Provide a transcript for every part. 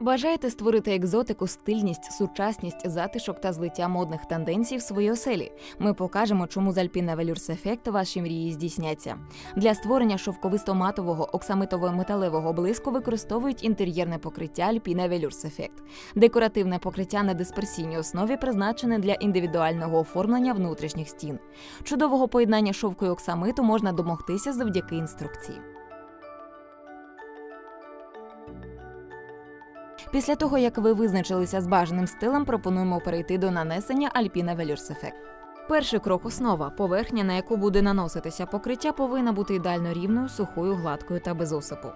Бажаєте створити екзотику, стильність, сучасність, затишок та злиття модних тенденцій в своїй оселі. Ми покажемо, чому з Alpina Velours Effect ваші мрії здійсняться. Для створення шовковисто-матового оксамитового металевого блиску використовують інтер'єрне покриття Alpina Velours Effect. Декоративне покриття на дисперсійній основі призначене для індивідуального оформлення внутрішніх стін. Чудового поєднання шовку і оксамиту можна домогтися завдяки інструкції. Після того, як ви визначилися з бажаним стилем, пропонуємо перейти до нанесення Alpina Velours Effect. Перший крок основа. Поверхня, на яку буде наноситися покриття, повинна бути ідеально рівною, сухою, гладкою та без осипу.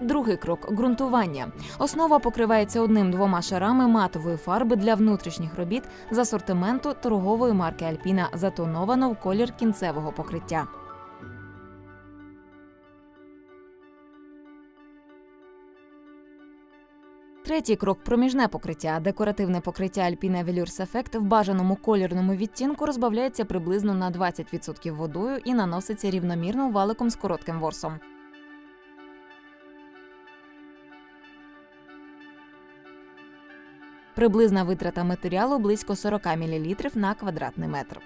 Другий крок ґрунтування. Основа покривається одним-двома шарами матової фарби для внутрішніх робіт з асортименту торгової марки Alpina, затоновано в колір кінцевого покриття. Третій крок проміжне покриття. Декоративне покриття Alpina Velours Effect в бажаному колірному відтінку розбавляється приблизно на 20% водою і наноситься рівномірно валиком з коротким ворсом. Приблизна витрата матеріалу близько 40 мл на квадратний метр.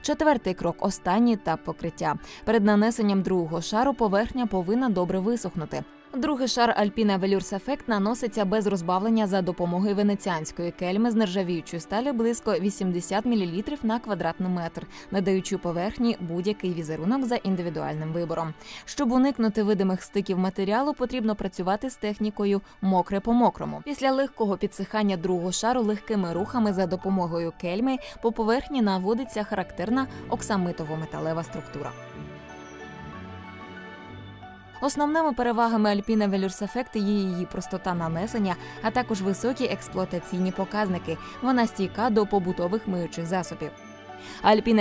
Четвертий крок останній етап покриття. Перед нанесенням другого шару поверхня повинна добре висохнути. Другий шар Alpina Velours Effect наноситься без розбавлення за допомогою венеціанської кельми з нержавіючої сталі близько 80 мл на квадратний метр, надаючи поверхні будь-який візерунок за індивідуальним вибором. Щоб уникнути видимих стиків матеріалу, потрібно працювати з технікою мокре по мокрому. Після легкого підсихання другого шару легкими рухами за допомогою кельми по поверхні наводиться характерна оксамитово-металева структура. Основними перевагами Velours Effect є її простота нанесення, а також високі експлуатаційні показники. Вона стійка до побутових миючих засобів.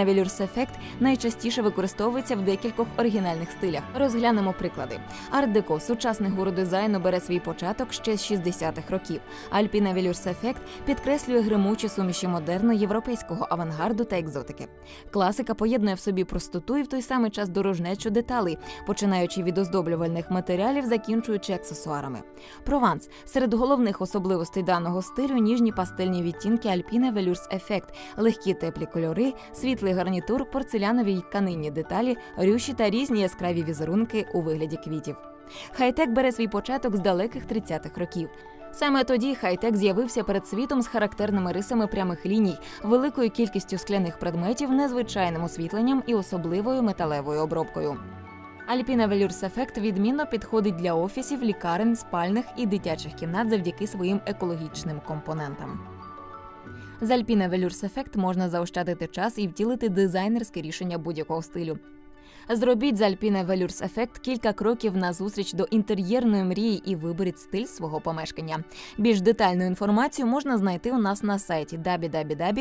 Velours Effect найчастіше використовується в декількох оригінальних стилях. Розглянемо приклади. Арт-деко сучасний гуру дизайну бере свій початок ще з 60-х років. Velours Effect підкреслює гримучі суміші модерну європейського авангарду та екзотики. Класика поєднує в собі простоту і в той самий час дорожнечу деталей, починаючи від оздоблювальних матеріалів, закінчуючи аксесуарами. Прованс серед головних особливостей даного стилю ніжні пастельні відтінки Alpina Velours Effect, легкі теплі кольори світлий гарнітур, порцелянові й тканинні деталі, рюші та різні яскраві візерунки у вигляді квітів. Хайтек бере свій початок з далеких 30-х років. Саме тоді хайтек з'явився перед світом з характерними рисами прямих ліній, великою кількістю скляних предметів, незвичайним освітленням і особливою металевою обробкою. Alpina Velours Effect відмінно підходить для офісів, лікарень, спальних і дитячих кімнат завдяки своїм екологічним компонентам. З Alpina Velours Effect можна заощадити час і втілити дизайнерське рішення будь-якого стилю. Зробіть з Alpina Velours Effect кілька кроків на зустріч до інтер'єрної мрії і виберіть стиль свого помешкання. Більш детальну інформацію можна знайти у нас на сайті www.alpina.ua.